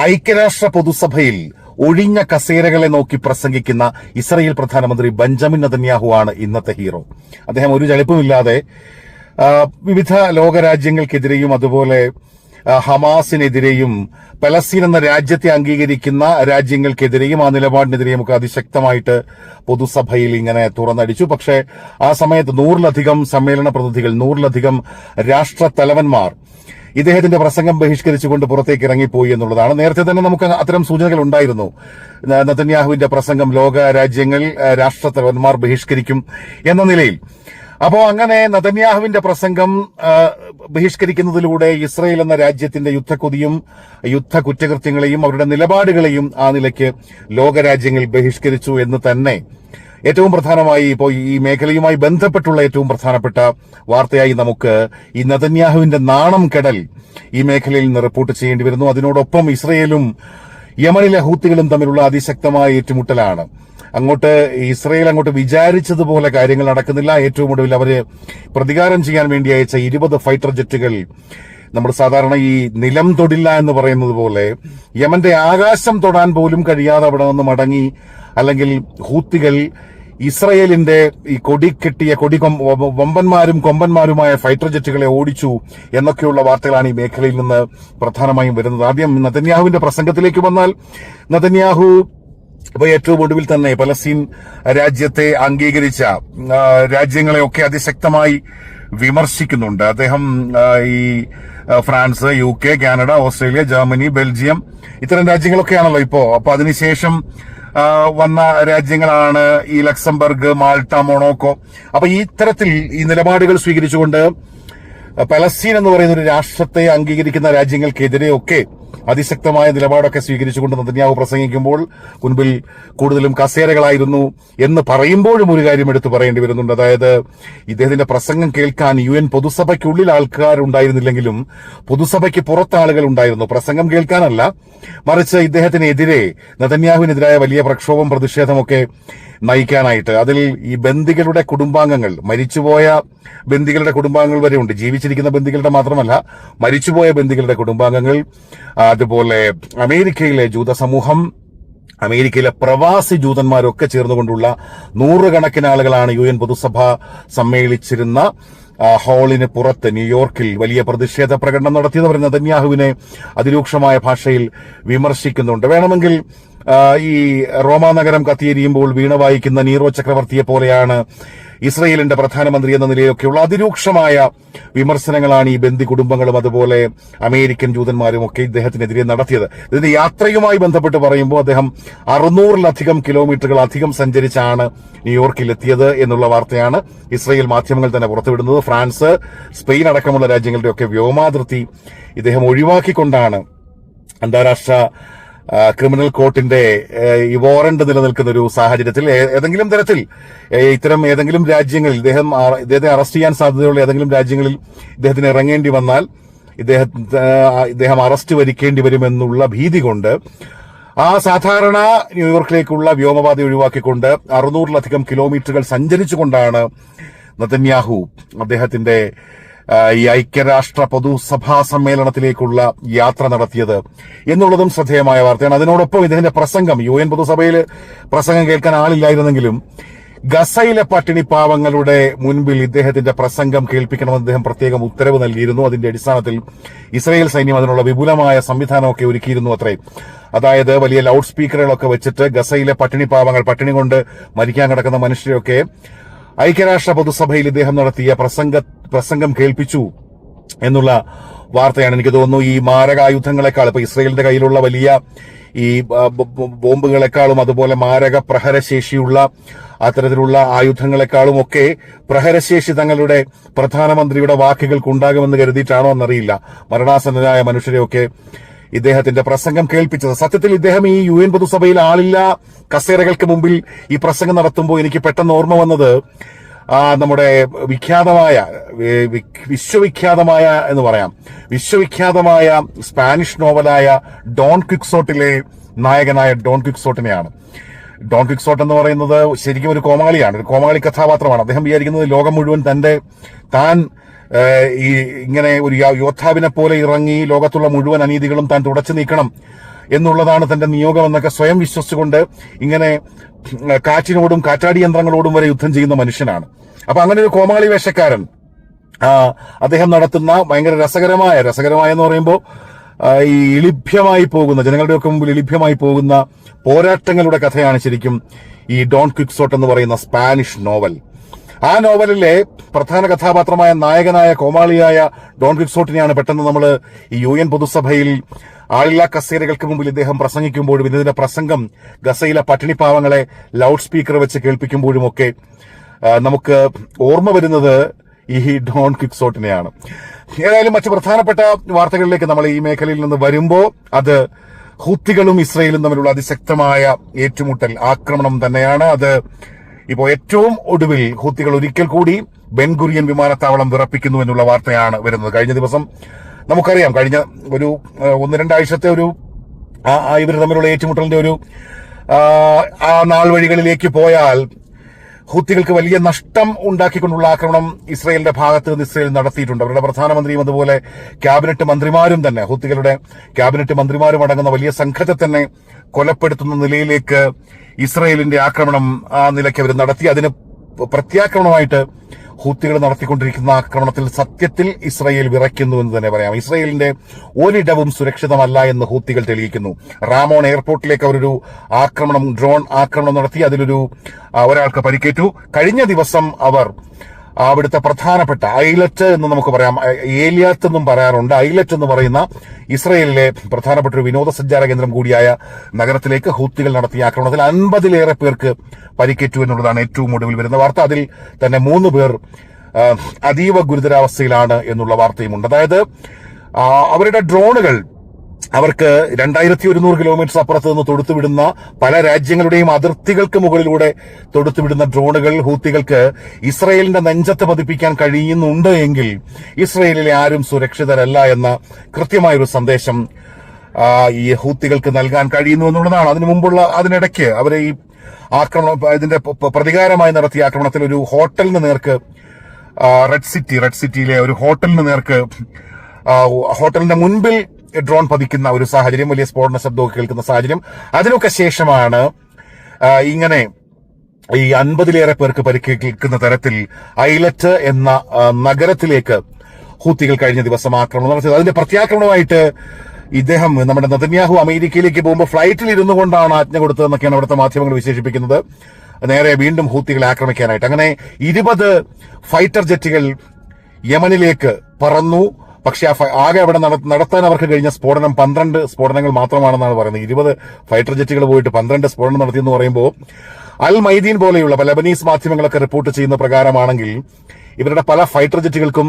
ഐക്യരാഷ്ട്ര പൊതുസഭയിൽ ഒഴിഞ്ഞ കസേരകളെ നോക്കി പ്രസംഗിക്കുന്ന ഇസ്രയേൽ പ്രധാനമന്ത്രി ബെഞ്ചമിൻ നതന്യാഹു ആണ് ഇന്നത്തെ ഹീറോ. അദ്ദേഹം ഒരു ചലിപ്പുമില്ലാതെ വിവിധ ലോകരാജ്യങ്ങൾക്കെതിരെയും അതുപോലെ ഹമാസിനെതിരെയും പലസ്തീൻ എന്ന രാജ്യത്തെ അംഗീകരിക്കുന്ന രാജ്യങ്ങൾക്കെതിരെയും ആ നിലപാടിനെതിരെയും ഒക്കെ അതിശക്തമായിട്ട് പൊതുസഭയിൽ ഇങ്ങനെ തുറന്നടിച്ചു. പക്ഷേ ആ സമയത്ത് നൂറിലധികം സമ്മേളന പ്രതിനിധികൾ നൂറിലധികം രാഷ്ട്ര തലവന്മാർ ഇദ്ദേഹത്തിന്റെ പ്രസംഗം ബഹിഷ്കരിച്ചുകൊണ്ട് പുറത്തേക്ക് ഇറങ്ങിപ്പോയി എന്നുള്ളതാണ്. നേരത്തെ തന്നെ നമുക്ക് അത്തരം സൂചനകൾ ഉണ്ടായിരുന്നു. നതന്യാഹുവിന്റെ പ്രസംഗം ലോക രാജ്യങ്ങൾ രാഷ്ട്രത്തലവന്മാർ ബഹിഷ്കരിക്കും എന്ന നിലയിൽ. അപ്പോ അങ്ങനെ നതന്യാഹുവിന്റെ പ്രസംഗം ബഹിഷ്കരിക്കുന്നതിലൂടെ ഇസ്രയേൽ എന്ന രാജ്യത്തിന്റെ യുദ്ധക്കൊതിയും യുദ്ധ കുറ്റകൃത്യങ്ങളെയും അവരുടെ നിലപാടുകളെയും ആ നിലയ്ക്ക് ലോകരാജ്യങ്ങൾ ബഹിഷ്കരിച്ചു എന്ന് തന്നെ ഏറ്റവും പ്രധാനമായി ഇപ്പോൾ ഈ മേഖലയുമായി ബന്ധപ്പെട്ടുള്ള ഏറ്റവും പ്രധാനപ്പെട്ട വാർത്തയായി നമുക്ക് ഈ നതന്യാഹുവിന്റെ നാണം കെടൽ ഈ മേഖലയിൽ നിന്ന് റിപ്പോർട്ട് ചെയ്യേണ്ടി വരുന്നു. അതിനോടൊപ്പം ഇസ്രയേലും യമനിലെ ഹൂത്തികളും തമ്മിലുള്ള അതിശക്തമായ ഏറ്റുമുട്ടലാണ്. അങ്ങോട്ട് ഇസ്രയേൽ അങ്ങോട്ട് വിചാരിച്ചതുപോലെ കാര്യങ്ങൾ നടക്കുന്നില്ല. ഏറ്റവും ഒടുവിൽ അവർ പ്രതികാരം ചെയ്യാൻ വേണ്ടി അയച്ച ഇരുപത് ഫൈറ്റർ ജെറ്റുകൾ നമ്മൾ സാധാരണ ഈ നിലം തൊടില്ല എന്ന് പറയുന്നത് പോലെ യമന്റെ ആകാശം തൊടാൻ പോലും കഴിയാതെ അവിടെ നിന്ന് മടങ്ങി അല്ലെങ്കിൽ ഹൂത്തികൾ ഇസ്രയേലിന്റെ ഈ കൊടി കെട്ടിയ കൊടി വമ്പന്മാരും കൊമ്പന്മാരുമായ ഫൈറ്റർ ജെറ്റുകളെ ഓടിച്ചു എന്നൊക്കെയുള്ള വാർത്തകളാണ് ഈ മേഖലയിൽ നിന്ന് പ്രധാനമായും വരുന്നത്. ആദ്യം നതന്യാഹുവിന്റെ പ്രസംഗത്തിലേക്ക് വന്നാൽ നതന്യാഹു ഇപ്പൊ ഏറ്റവും ഒടുവിൽ തന്നെ പലസ്തീൻ രാജ്യത്തെ അംഗീകരിച്ച രാജ്യങ്ങളെയൊക്കെ അതിശക്തമായി വിമർശിക്കുന്നുണ്ട്. അദ്ദേഹം ഈ France U K Canada Australia Germany Belgium ഇത്തരം രാജ്യങ്ങളൊക്കെയാണല്ലോ ഇപ്പോ. അപ്പൊ അതിനുശേഷം വന്ന രാജ്യങ്ങളാണ് ഈ ലക്സംബർഗ് മാൾട്ട മൊണോക്കോ. അപ്പൊ ഈ ഇത്തരത്തിൽ ഈ നിലപാടുകൾ സ്വീകരിച്ചുകൊണ്ട് പലസ്തീൻ എന്ന് പറയുന്ന ഒരു രാഷ്ട്രത്തെ അംഗീകരിക്കുന്ന രാജ്യങ്ങൾക്കെതിരെയൊക്കെ അതിശക്തമായ നിലപാടൊക്കെ സ്വീകരിച്ചുകൊണ്ട് നതന്യാഹു പ്രസംഗിക്കുമ്പോൾ മുൻപിൽ കൂടുതലും കസേരകളായിരുന്നു എന്ന് പറയുമ്പോഴും ഒരു കാര്യം എടുത്തു പറയേണ്ടി വരുന്നുണ്ട്. അതായത് ഇദ്ദേഹത്തിന്റെ പ്രസംഗം കേൾക്കാൻ യു എൻ പൊതുസഭയ്ക്കുള്ളിൽ ആൾക്കാരുണ്ടായിരുന്നില്ലെങ്കിലും പൊതുസഭയ്ക്ക് പുറത്ത് ആളുകൾ ഉണ്ടായിരുന്നു. പ്രസംഗം കേൾക്കാനല്ല മറിച്ച് ഇദ്ദേഹത്തിനെതിരെ നതന്യാഹുവിനെതിരായ വലിയ പ്രക്ഷോഭം പ്രതിഷേധമൊക്കെ നയിക്കാനായിട്ട്. അതിൽ ഈ ബന്ദികളുടെ കുടുംബാംഗങ്ങൾ മരിച്ചുപോയ ബന്ദികളുടെ കുടുംബാംഗങ്ങൾ വരെ ഉണ്ട് ജീവിച്ചിരിക്കുന്ന ബന്ദികളുടെ മാത്രമല്ല മരിച്ചുപോയ ബന്ദികളുടെ കുടുംബാംഗങ്ങൾ അതുപോലെ അമേരിക്കയിലെ ജൂത സമൂഹം അമേരിക്കയിലെ പ്രവാസി ജൂതന്മാരൊക്കെ ചേർന്നുകൊണ്ടുള്ള നൂറുകണക്കിന് ആളുകളാണ് യു എൻ പൊതുസഭ സമ്മേളിച്ചിരുന്ന ആ, ഹാളിന് പുറത്ത് ന്യൂയോർക്കിൽ വലിയ പ്രതിഷേധ പ്രകടനം നടത്തിയത് നെതന്യാഹുവിനെ അതിരൂക്ഷമായ ഭാഷയിൽ വിമർശിക്കുന്നുണ്ട്. വേണമെങ്കിൽ ഈ റോമാനഗരം കത്തിയെരിയുമ്പോൾ വീണ വായിക്കുന്ന നീറോ ചക്രവർത്തിയെ പോലെയാണ് ഇസ്രയേലിന്റെ പ്രധാനമന്ത്രി എന്ന നിലയിലൊക്കെയുള്ള അതിരൂക്ഷമായ വിമർശനങ്ങളാണ് ഈ ബന്ദി കുടുംബങ്ങളും അതുപോലെ അമേരിക്കൻ ജൂതന്മാരും ഒക്കെ ഇദ്ദേഹത്തിനെതിരെ നടത്തിയത്. ഇതിന്റെ യാത്രയുമായി ബന്ധപ്പെട്ട് പറയുമ്പോൾ അദ്ദേഹം അറുന്നൂറിലധികം കിലോമീറ്ററുകൾ അധികം സഞ്ചരിച്ചാണ് ന്യൂയോർക്കിൽ എത്തിയത് എന്നുള്ള വാർത്തയാണ് ഇസ്രയേൽ മാധ്യമങ്ങൾ തന്നെ പുറത്തുവിടുന്നത്. ഫ്രാൻസ് സ്പെയിൻ അടക്കമുള്ള രാജ്യങ്ങളുടെയൊക്കെ വ്യോമാതിർത്തി ഇദ്ദേഹം ഒഴിവാക്കിക്കൊണ്ടാണ് അന്താരാഷ്ട്ര ക്രിമിനൽ കോർട്ടിന്റെ ഈ വാറന്റ് നിലനിൽക്കുന്ന ഒരു സാഹചര്യത്തിൽ ഏതെങ്കിലും തരത്തിൽ ഇത്തരം ഏതെങ്കിലും രാജ്യങ്ങളിൽ ഇദ്ദേഹം ഇദ്ദേഹത്തെ അറസ്റ്റ് ചെയ്യാൻ സാധ്യതയുള്ള ഏതെങ്കിലും രാജ്യങ്ങളിൽ ഇദ്ദേഹത്തിന് ഇറങ്ങേണ്ടി വന്നാൽ ഇദ്ദേഹത്തെ ഇദ്ദേഹം അറസ്റ്റ് വരിക്കേണ്ടി വരുമെന്നുള്ള ഭീതി കൊണ്ട് ആ സാധാരണ ന്യൂയോർക്കിലേക്കുള്ള വ്യോമപാത ഒഴിവാക്കിക്കൊണ്ട് അറുന്നൂറിലധികം കിലോമീറ്ററുകൾ സഞ്ചരിച്ചുകൊണ്ടാണ് നതന്യാഹു അദ്ദേഹത്തിന്റെ ഈ ഐക്യരാഷ്ട്ര പൊതുസഭാ സമ്മേളനത്തിലേക്കുള്ള യാത്ര നടത്തിയത് എന്നുള്ളതും ശ്രദ്ധേയമായ വാർത്തയാണ്. അതിനോടൊപ്പം ഇദ്ദേഹത്തിന്റെ പ്രസംഗം യു എൻ പൊതുസഭയിൽ പ്രസംഗം കേൾക്കാൻ ആളില്ലായിരുന്നെങ്കിലും ഗസയിലെ പട്ടിണി പാവങ്ങളുടെ മുൻപിൽ ഇദ്ദേഹത്തിന്റെ പ്രസംഗം കേൾപ്പിക്കണമെന്ന് അദ്ദേഹം പ്രത്യേകം ഉത്തരവ് നൽകിയിരുന്നു. അതിന്റെ അടിസ്ഥാനത്തിൽ ഇസ്രയേൽ സൈന്യം അതിനുള്ള വിപുലമായ സംവിധാനമൊക്കെ ഒരുക്കിയിരുന്നു അത്രേ. അതായത് വലിയ ലൗഡ് സ്പീക്കറുകളൊക്കെ വെച്ചിട്ട് ഗസയിലെ പട്ടിണി പാവങ്ങൾ പട്ടിണി കൊണ്ട് മരിക്കാൻ കിടക്കുന്ന മനുഷ്യരെയൊക്കെ ഐക്യരാഷ്ട്ര പൊതുസഭയിൽ ഇദ്ദേഹം നടത്തിയ പ്രസംഗ പ്രസംഗം കേൾപ്പിച്ചു എന്നുള്ള വാർത്തയാണ് എനിക്ക് തോന്നുന്നു. ഈ മാരകായുധങ്ങളെക്കാൾ ഇപ്പൊ ഇസ്രയേലിന്റെ കയ്യിലുള്ള വലിയ ഈ ബോംബുകളെക്കാളും അതുപോലെ മാരക പ്രഹരശേഷിയുള്ള അത്തരത്തിലുള്ള ആയുധങ്ങളെക്കാളും ഒക്കെ പ്രഹരശേഷി തങ്ങളുടെ പ്രധാനമന്ത്രിയുടെ വാക്കുകൾക്ക് ഉണ്ടാകുമെന്ന് കരുതിയിട്ടാണോ എന്നറിയില്ല. മരണാസന്നരായ മനുഷ്യരെയൊക്കെ ഇദ്ദേഹത്തിന്റെ പ്രസംഗം കേൾപ്പിച്ചത്. സത്യത്തിൽ ഇദ്ദേഹം ഈ യു എൻ പൊതുസഭയിൽ ആളില്ല. കസേരകൾക്ക് മുമ്പിൽ ഈ പ്രസംഗം നടത്തുമ്പോൾ എനിക്ക് പെട്ടെന്ന് ഓർമ്മ വന്നത് നമ്മുടെ വിഖ്യാതമായ വിശ്വവിഖ്യാതമായ എന്ന് പറയാം. വിശ്വവിഖ്യാതമായ സ്പാനിഷ് നോവലായ ഡോൺ ക്വിക്സോട്ടിലെ നായകനായ ഡോൺ ക്വിക്സോട്ടിനെയാണ്. ഡോൺ ക്വിക്സോട്ട് എന്ന് പറയുന്നത് ശരിക്കും ഒരു കോമാളിയാണ്. ഒരു കോമാളി കഥാപാത്രമാണ്. അദ്ദേഹം വിചാരിക്കുന്നത് ലോകം മുഴുവൻ തന്റെ താൻ ഈ ഇങ്ങനെ ഒരു യോദ്ധാവിനെ പോലെ ഇറങ്ങി ലോകത്തുള്ള മുഴുവൻ അനീതികളും താൻ തുടച്ചു നീക്കണം എന്നുള്ളതാണ് തന്റെ നിയോഗം എന്നൊക്കെ സ്വയം വിശ്വസിച്ചുകൊണ്ട് ഇങ്ങനെ കാറ്റിനോടും കാറ്റാടി യന്ത്രങ്ങളോടും വരെ യുദ്ധം ചെയ്യുന്ന മനുഷ്യനാണ്. അപ്പൊ അങ്ങനെ ഒരു കോമാളി വേഷക്കാരൻ അദ്ദേഹം നടത്തുന്ന ഭയങ്കര രസകരമായ രസകരമായ എന്ന് പറയുമ്പോൾ ഈ ഇളിഭ്യമായി പോകുന്ന ജനങ്ങളുടെയൊക്കെ മുമ്പിൽ ഇളിഭ്യമായി പോകുന്ന പോരാട്ടങ്ങളുടെ കഥയാണ് ശരിക്കും ഈ ഡോൺ ക്വിക്സോട്ട് എന്ന് പറയുന്ന സ്പാനിഷ് നോവൽ. ആ നോവലിലെ പ്രധാന കഥാപാത്രമായ നായകനായ കോമാളിയായ ഡോൺ ക്വിക്സോട്ടിനെയാണ് പെട്ടെന്ന് നമ്മൾ ഈ യു എൻ പൊതുസഭയിൽ ആളില്ലാ കസേരകൾക്ക് മുമ്പിൽ ഇദ്ദേഹം പ്രസംഗിക്കുമ്പോഴും ഇതിന്റെ പ്രസംഗം ഗസയിലെ പട്ടിണിപ്പാവങ്ങളെ ലൗഡ് സ്പീക്കർ വെച്ച് കേൾപ്പിക്കുമ്പോഴുമൊക്കെ ഒക്കെ നമുക്ക് ഓർമ്മ വരുന്നത് ഈ ഡോൺ ക്വിക്സോട്ടിനെയാണ് ഏതായാലും മറ്റു പ്രധാനപ്പെട്ട വാർത്തകളിലേക്ക് നമ്മൾ ഈ മേഖലയിൽ നിന്ന് വരുമ്പോൾ അത് ഹൂത്തികളും ഇസ്രയേലും തമ്മിലുള്ള അതിശക്തമായ ഏറ്റുമുട്ടൽ ആക്രമണം തന്നെയാണ്. അത് ഇപ്പോൾ ഏറ്റവും ഒടുവിൽ ഹൂത്തികൾ ഒരിക്കൽ കൂടി ബെൻഗുറിയൻ വിമാനത്താവളം വിറപ്പിക്കുന്നു എന്നുള്ള വാർത്തയാണ് വരുന്നത്. കഴിഞ്ഞ ദിവസം നമുക്കറിയാം കഴിഞ്ഞ ഒരു ഒന്ന് രണ്ടാഴ്ചത്തെ ഒരു ഇവർ തമ്മിലുള്ള ഏറ്റുമുട്ടലിന്റെ ഒരു ആ നാൾ വഴികളിലേക്ക് പോയാൽ ഹൂത്തികൾക്ക് വലിയ നഷ്ടം ഉണ്ടാക്കിക്കൊണ്ടുള്ള ആക്രമണം ഇസ്രയേലിന്റെ ഭാഗത്ത് നിന്ന് ഇസ്രയേൽ നടത്തിയിട്ടുണ്ട്. അവരുടെ പ്രധാനമന്ത്രിയും അതുപോലെ ക്യാബിനറ്റ് മന്ത്രിമാരും തന്നെ ഹുത്തികളുടെ ക്യാബിനറ്റ് മന്ത്രിമാരും അടങ്ങുന്ന വലിയ സംഘത്തെ തന്നെ കൊലപ്പെടുത്തുന്ന നിലയിലേക്ക് ഇസ്രയേലിന്റെ ആക്രമണം ആ നിലയ്ക്ക് അവർ നടത്തി. അതിന് പ്രത്യാക്രമണമായിട്ട് ഹൂത്തികൾ നടത്തിക്കൊണ്ടിരിക്കുന്ന ആക്രമണത്തിൽ സത്യത്തിൽ ഇസ്രയേൽ വിറയ്ക്കുന്നു എന്ന് തന്നെ പറയാം. ഇസ്രയേലിന്റെ ഒരിടവും സുരക്ഷിതമല്ല എന്ന് ഹൂത്തികൾ തെളിയിക്കുന്നു. റാമോൺ എയർപോർട്ടിലേക്ക് അവരൊരു ആക്രമണം ഡ്രോൺ ആക്രമണം നടത്തി അതിലൊരു ഒരാൾക്ക് പരിക്കേറ്റു. കഴിഞ്ഞ ദിവസം അവർ അവിടുത്തെ പ്രധാനപ്പെട്ട ഐലറ്റ് എന്ന് നമുക്ക് പറയാം. ഏലിയാത്ത് എന്നും പറയാറുണ്ട്. ഐലറ്റ് എന്ന് പറയുന്ന ഇസ്രയേലിലെ പ്രധാനപ്പെട്ട ഒരു വിനോദസഞ്ചാര കേന്ദ്രം കൂടിയായ നഗരത്തിലേക്ക് ഹൂത്തികൾ നടത്തിയ ആക്രമണത്തിൽ അൻപതിലേറെ പേർക്ക് പരിക്കേറ്റു എന്നുള്ളതാണ് ഏറ്റവും ഒടുവിൽ വരുന്ന വാർത്ത. അതിൽ തന്നെ മൂന്ന് പേർ അതീവ ഗുരുതരാവസ്ഥയിലാണ് എന്നുള്ള വാർത്തയുമുണ്ട്. അതായത് അവരുടെ ഡ്രോണുകൾ അവർക്ക് രണ്ടായിരത്തി ഒരുന്നൂറ് കിലോമീറ്റർ അപ്പുറത്ത് നിന്ന് തൊടുത്തുവിടുന്ന പല രാജ്യങ്ങളുടെയും അതിർത്തികൾക്ക് മുകളിലൂടെ തൊടുത്തുവിടുന്ന ഡ്രോണുകൾ ഹൂത്തികൾക്ക് ഇസ്രയേലിന്റെ നെഞ്ചത്ത് പതിപ്പിക്കാൻ കഴിയുന്നുണ്ട് എങ്കിൽ ഇസ്രയേലിലെ ആരും സുരക്ഷിതരല്ല എന്ന കൃത്യമായൊരു സന്ദേശം ഈ ഹൂത്തികൾക്ക് നൽകാൻ കഴിയുന്നു എന്നുള്ളതാണ്. അതിനു മുമ്പുള്ള അതിനിടയ്ക്ക് അവരെ ഈ ആക്രമണം ഇതിന്റെ പ്രതികാരമായി നടത്തിയ ആക്രമണത്തിൽ ഒരു ഹോട്ടലിന് നേർക്ക് റെഡ് സിറ്റി റെഡ് സിറ്റിയിലെ ഒരു ഹോട്ടലിന് നേർക്ക് ഹോട്ടലിന്റെ മുൻപിൽ ഡ്രോൺ പതിക്കുന്ന ഒരു സാഹചര്യം വലിയ സ്ഫോടന ശബ്ദമൊക്കെ കേൾക്കുന്ന സാഹചര്യം. അതിനൊക്കെ ശേഷമാണ് ഇങ്ങനെ ഈ അൻപതിലേറെ പേർക്ക് പരിക്കേൽക്കുന്ന തരത്തിൽ ഐലറ്റ് എന്ന നഗരത്തിലേക്ക് ഹൂത്തികൾ കഴിഞ്ഞ ദിവസം ആക്രമണം നടത്തിയത് അതിന്റെ പ്രത്യാക്രമണമായിട്ട് ഇദ്ദേഹം നമ്മുടെ നദന്യാഹു അമേരിക്കയിലേക്ക് പോകുമ്പോൾ ഫ്ലൈറ്റിൽ ഇരുന്നു കൊണ്ടാണ് ആജ്ഞ കൊടുത്തതെന്നൊക്കെയാണ് അവിടുത്തെ മാധ്യമങ്ങൾ വിശേഷിപ്പിക്കുന്നത്. നേരെ വീണ്ടും ഹൂത്തികളെ ആക്രമിക്കാനായിട്ട്. അങ്ങനെ ഇരുപത് ഫൈറ്റർ ജെറ്റുകൾ യമനിലേക്ക് പറന്നു. പക്ഷെ ആ ആകെ അവിടെ നട- നടത്താൻ അവർക്ക് കഴിഞ്ഞ സ്ഫോടനം പന്ത്രണ്ട് സ്ഫോടനങ്ങൾ മാത്രമാണെന്നാണ് പറയുന്നത്. ഇരുപത് ഫൈറ്റർ ജെറ്റുകൾ പോയിട്ട് പന്ത്രണ്ട് സ്ഫോടനം നടത്തിയെന്ന് പറയുമ്പോൾ അൽ മൈദീൻ പോലെയുള്ള പല ലബനീസ് മാധ്യമങ്ങളൊക്കെ റിപ്പോർട്ട് ചെയ്യുന്ന പ്രകാരമാണെങ്കിൽ ഇവരുടെ പല ഫൈറ്റർ ജെറ്റുകൾക്കും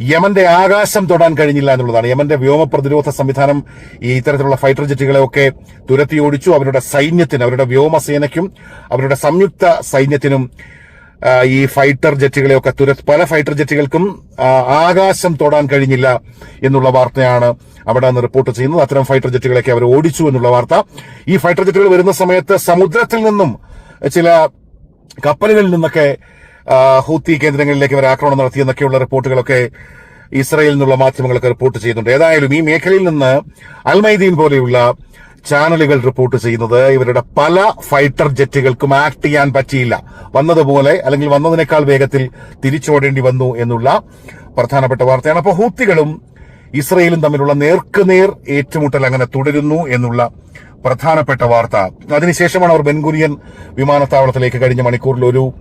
യമന്റെ ആകാശം തൊടാൻ കഴിഞ്ഞില്ല എന്നുള്ളതാണ്. യമന്റെ വ്യോമ പ്രതിരോധ സംവിധാനം ഈ ഇത്തരത്തിലുള്ള ഫൈറ്റർ ജെറ്റുകളെ ഒക്കെ തുരത്തി ഓടിച്ചു. അവരുടെ സൈന്യത്തിന് അവരുടെ വ്യോമസേനയ്ക്കും അവരുടെ സംയുക്ത സൈന്യത്തിനും ഈ ഫൈറ്റർ ജെറ്റുകളെയൊക്കെ തുര പല ഫൈറ്റർ ജെറ്റുകൾക്കും ആകാശം തൊടാൻ കഴിഞ്ഞില്ല എന്നുള്ള വാർത്തയാണ് അവിടെ നിന്ന് റിപ്പോർട്ട് ചെയ്യുന്നത്. അത്തരം ഫൈറ്റർ ജെറ്റുകളൊക്കെ അവർ ഓടിച്ചു എന്നുള്ള വാർത്ത. ഈ ഫൈറ്റർ ജെറ്റുകൾ വരുന്ന സമയത്ത് സമുദ്രത്തിൽ നിന്നും ചില കപ്പലുകളിൽ നിന്നൊക്കെ ഹൂത്തി കേന്ദ്രങ്ങളിലേക്ക് അവർ ആക്രമണം നടത്തിയെന്നൊക്കെയുള്ള റിപ്പോർട്ടുകളൊക്കെ ഇസ്രയേലിൽ നിന്നുള്ള മാധ്യമങ്ങളൊക്കെ റിപ്പോർട്ട് ചെയ്യുന്നുണ്ട്. ഏതായാലും ഈ മേഖലയിൽ നിന്ന് അൽമൈദീൻ പോലെയുള്ള ചാനലുകൾ റിപ്പോർട്ട് ചെയ്യുന്നത് ഇവരുടെ പല ഫൈറ്റർ ജെറ്റുകൾക്കും ആക്ട് ചെയ്യാൻ പറ്റിയില്ല. വന്നതുപോലെ അല്ലെങ്കിൽ വന്നതിനേക്കാൾ വേഗത്തിൽ തിരിച്ചോടേണ്ടി വന്നു എന്നുള്ള പ്രധാനപ്പെട്ട വാർത്തയാണ്. അപ്പോൾ ഹൂത്തികളും ഇസ്രയേലും തമ്മിലുള്ള നേർക്കുനേർ ഏറ്റുമുട്ടൽ അങ്ങനെ തുടരുന്നു എന്നുള്ള പ്രധാനപ്പെട്ട വാർത്ത. അതിനുശേഷമാണ് അവർ ബെൻഗുരിയൻ വിമാനത്താവളത്തിലേക്ക് കഴിഞ്ഞ മണിക്കൂറിൽ ഒരു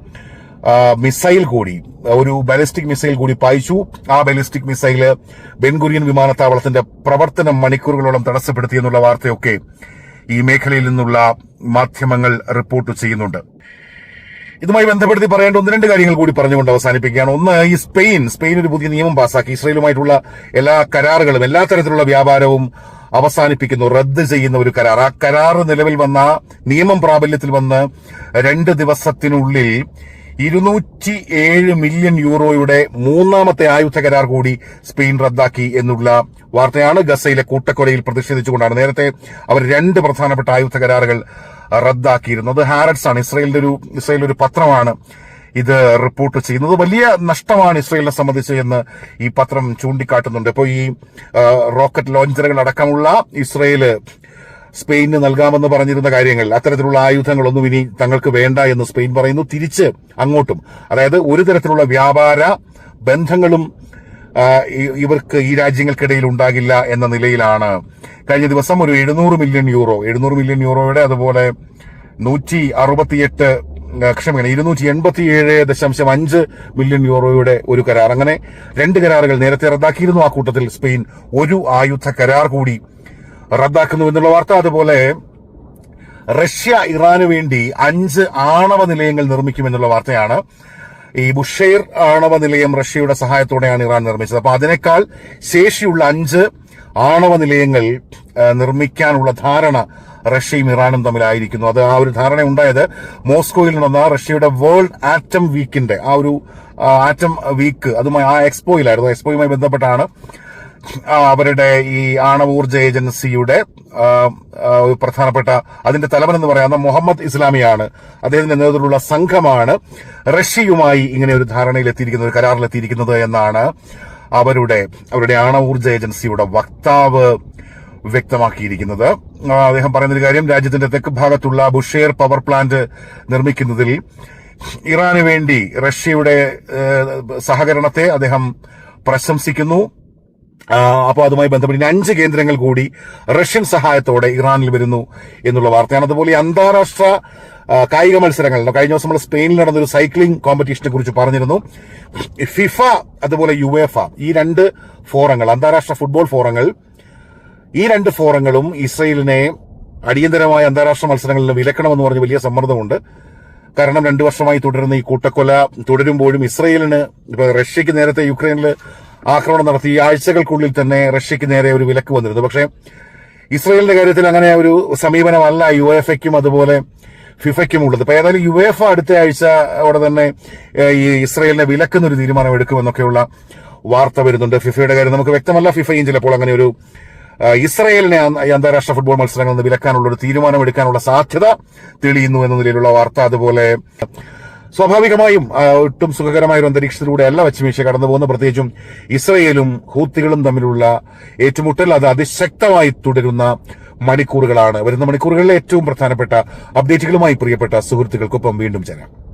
മിസൈൽ കൂടി ഒരു ബാലിസ്റ്റിക് മിസൈൽ കൂടി പായിച്ചു. ആ ബാലിസ്റ്റിക് മിസൈൽ ബെൻഗുരിയൻ വിമാനത്താവളത്തിന്റെ പ്രവർത്തനം മണിക്കൂറുകളോളം തടസ്സപ്പെടുത്തി എന്നുള്ള വാർത്തയൊക്കെ ഈ മേഖലയിൽ നിന്നുള്ള മാധ്യമങ്ങൾ റിപ്പോർട്ട് ചെയ്യുന്നുണ്ട്. ഇതുമായി ബന്ധപ്പെടുത്തി പറയേണ്ട ഒന്ന് രണ്ട് കാര്യങ്ങൾ കൂടി പറഞ്ഞുകൊണ്ട് അവസാനിപ്പിക്കുകയാണ്. ഒന്ന് ഈ സ്പെയിൻ സ്പെയിൻ ഒരു പുതിയ നിയമം പാസാക്കി. ഇസ്രയേലുമായിട്ടുള്ള എല്ലാ കരാറുകളും എല്ലാ തരത്തിലുള്ള വ്യാപാരവും അവസാനിപ്പിക്കുന്നു റദ്ദ് ചെയ്യുന്ന ഒരു കരാർ. ആ കരാർ നിലവിൽ വന്ന നിയമം പ്രാബല്യത്തിൽ വന്ന് രണ്ട് ദിവസത്തിനുള്ളിൽ ഇരുന്നൂറ്റി ഏഴ് മില്യൺ യൂറോയുടെ മൂന്നാമത്തെ ആയുധ കരാർ കൂടി സ്പെയിൻ റദ്ദാക്കി എന്നുള്ള വാർത്തയാണ് ഗസയിലെ കൂട്ടക്കൊലയിൽ പ്രതിഷേധിച്ചുകൊണ്ടാണ് നേരത്തെ അവർ രണ്ട് പ്രധാനപ്പെട്ട ആയുധ കരാറുകൾ റദ്ദാക്കിയിരുന്നത്. ഹാരറ്റ്സ് ആണ്. ഇസ്രയേലിന്റെ ഒരു ഇസ്രയേലിന്റെ ഒരു പത്രമാണ് ഇത് റിപ്പോർട്ട് ചെയ്യുന്നത്. വലിയ നഷ്ടമാണ് ഇസ്രയേലിനെ സംബന്ധിച്ച് എന്ന് ഈ പത്രം ചൂണ്ടിക്കാട്ടുന്നുണ്ട്. ഇപ്പോൾ ഈ റോക്കറ്റ് ലോഞ്ചറുകൾ അടക്കമുള്ള ഇസ്രയേൽ സ്പെയിനിന് നൽകാമെന്ന് പറഞ്ഞിരുന്ന കാര്യങ്ങൾ അത്തരത്തിലുള്ള ആയുധങ്ങളൊന്നും ഇനി തങ്ങൾക്ക് വേണ്ട എന്ന് സ്പെയിൻ പറയുന്നു. തിരിച്ച് അങ്ങോട്ടും. അതായത് ഒരു തരത്തിലുള്ള വ്യാപാര ബന്ധങ്ങളും ഇവർക്ക് ഈ രാജ്യങ്ങൾക്കിടയിൽ ഉണ്ടാകില്ല എന്ന നിലയിലാണ്. കഴിഞ്ഞ ദിവസം ഒരു എഴുന്നൂറ് മില്യൺ യൂറോ എഴുന്നൂറ് മില്യൺ യൂറോയുടെ അതുപോലെ നൂറ്റി അറുപത്തിയെട്ട് ക്ഷമിക്കണം ഇരുന്നൂറ്റി എൺപത്തിയേഴ് ദശാംശം അഞ്ച് മില്യൺ യൂറോയുടെ ഒരു കരാർ. അങ്ങനെ രണ്ട് കരാറുകൾ നേരത്തെ റദ്ദാക്കിയിരുന്നു ആ കൂട്ടത്തിൽ സ്പെയിൻ. ഒരു ആയുധ കരാർ കൂടി റദ്ദാക്കുന്നു എന്നുള്ള വാർത്ത. അതുപോലെ റഷ്യ ഇറാന് വേണ്ടി അഞ്ച് ആണവ നിലയങ്ങൾ നിർമ്മിക്കുമെന്നുള്ള വാർത്തയാണ്. ഈ ബുഷെയർ ആണവ നിലയം റഷ്യയുടെ സഹായത്തോടെയാണ് ഇറാൻ നിർമ്മിച്ചത്. അപ്പൊ അതിനേക്കാൾ ശേഷിയുള്ള അഞ്ച് ആണവ നിലയങ്ങൾ നിർമ്മിക്കാനുള്ള ധാരണ റഷ്യയും ഇറാനും തമ്മിലായിരിക്കുന്നു. അത് ആ ഒരു ധാരണ ഉണ്ടായത് മോസ്കോയിൽ നടന്ന റഷ്യയുടെ വേൾഡ് ആറ്റം വീക്കിന്റെ ആ ഒരു ആറ്റം വീക്ക് അതുമായി ആ എക്സ്പോയിലായിരുന്നു. എക്സ്പോയുമായി ബന്ധപ്പെട്ടാണ് അവരുടെ ഈ ആണവൂർജ ഏജൻസിയുടെ പ്രധാനപ്പെട്ട അതിന്റെ തലവൻ എന്ന് പറയാവുന്ന മുഹമ്മദ് ഇസ്ലാമിയാണ്. അദ്ദേഹത്തിന്റെ നേതൃത്വത്തിലുള്ള സംഘമാണ് റഷ്യയുമായി ഇങ്ങനെ ഒരു ധാരണയിലെത്തിയിരിക്കുന്നത് ഒരു കരാറിലെത്തിയിരിക്കുന്നത് എന്നാണ് അവരുടെ അവരുടെ ആണവൂർജ ഏജൻസിയുടെ വക്താവ് വ്യക്തമാക്കിയിരിക്കുന്നത്. അദ്ദേഹം പറയുന്നൊരു കാര്യം രാജ്യത്തിന്റെ തെക്ക് ഭാഗത്തുള്ള ബുഷേർ പവർ പ്ലാന്റ് നിർമ്മിക്കുന്നതിൽ ഇറാന് വേണ്ടി റഷ്യയുടെ സഹകരണത്തെ അദ്ദേഹം പ്രശംസിക്കുന്നു. അപ്പോൾ അതുമായി ബന്ധപ്പെട്ട് അഞ്ച് കേന്ദ്രങ്ങൾ കൂടി റഷ്യൻ സഹായത്തോടെ ഇറാനിൽ വരുന്നു എന്നുള്ള വാർത്തയാണ്. അതുപോലെ അന്താരാഷ്ട്ര കായിക മത്സരങ്ങൾ. കഴിഞ്ഞ ദിവസം നമ്മൾ സ്പെയിനിൽ നടന്നൊരു സൈക്ലിംഗ് കോമ്പറ്റീഷനെ കുറിച്ച് പറഞ്ഞിരുന്നു. ഫിഫ അതുപോലെ യുവേഫ ഈ രണ്ട് ഫോറങ്ങൾ അന്താരാഷ്ട്ര ഫുട്ബോൾ ഫോറങ്ങൾ ഈ രണ്ട് ഫോറങ്ങളും ഇസ്രയേലിനെ അടിയന്തരമായ അന്താരാഷ്ട്ര മത്സരങ്ങളിൽ വിലക്കണമെന്ന് പറഞ്ഞ് വലിയ സമ്മർദ്ദമുണ്ട്. കാരണം രണ്ടു വർഷമായി തുടരുന്ന ഈ കൂട്ടക്കൊല തുടരുമ്പോഴും ഇസ്രയേലിന് ഇപ്പൊ റഷ്യക്ക് നേരത്തെ യുക്രൈനിൽ ആക്രമണം നടത്തി. ആഴ്ചകൾക്കുള്ളിൽ തന്നെ റഷ്യക്ക് നേരെ ഒരു വിലക്ക് വന്നിരുന്നു. പക്ഷേ ഇസ്രയേലിന്റെ കാര്യത്തിൽ അങ്ങനെ ഒരു സമീപനമല്ല യു എഫ് എക്കും അതുപോലെ ഫിഫയ്ക്കും ഉള്ളത്. ഇപ്പൊ ഏതായാലും യു എഫ് അടുത്ത ആഴ്ച അവിടെ തന്നെ ഈ ഇസ്രയേലിനെ വിലക്കുന്ന ഒരു തീരുമാനം എടുക്കുമെന്നൊക്കെയുള്ള വാർത്ത വരുന്നുണ്ട്. ഫിഫയുടെ കാര്യം നമുക്ക് വ്യക്തമല്ല. ഫിഫയും ചിലപ്പോൾ അങ്ങനെ ഒരു ഇസ്രയേലിനെ അന്താരാഷ്ട്ര ഫുട്ബോൾ മത്സരങ്ങളിൽ നിന്ന് വിലക്കാനുള്ള ഒരു തീരുമാനം എടുക്കാനുള്ള സാധ്യത തെളിയുന്നു എന്ന നിലയിലുള്ള വാർത്ത. അതുപോലെ സ്വാഭാവികമായും ഒട്ടും സുഖകരമായ ഒരു അന്തരീക്ഷത്തിലൂടെ അല്ല പശ്ചിമേഷ്യ കടന്നു പോകുന്ന പ്രത്യേകിച്ചും ഇസ്രയേലും ഹൂത്തികളും തമ്മിലുള്ള ഏറ്റുമുട്ടൽ അത് അതിശക്തമായി തുടരുന്ന മണിക്കൂറുകളാണ്. വരുന്ന മണിക്കൂറുകളിലെ ഏറ്റവും പ്രധാനപ്പെട്ട അപ്ഡേറ്റുകളുമായി പ്രിയപ്പെട്ട സുഹൃത്തുക്കൾക്കൊപ്പം വീണ്ടും ചേരാം.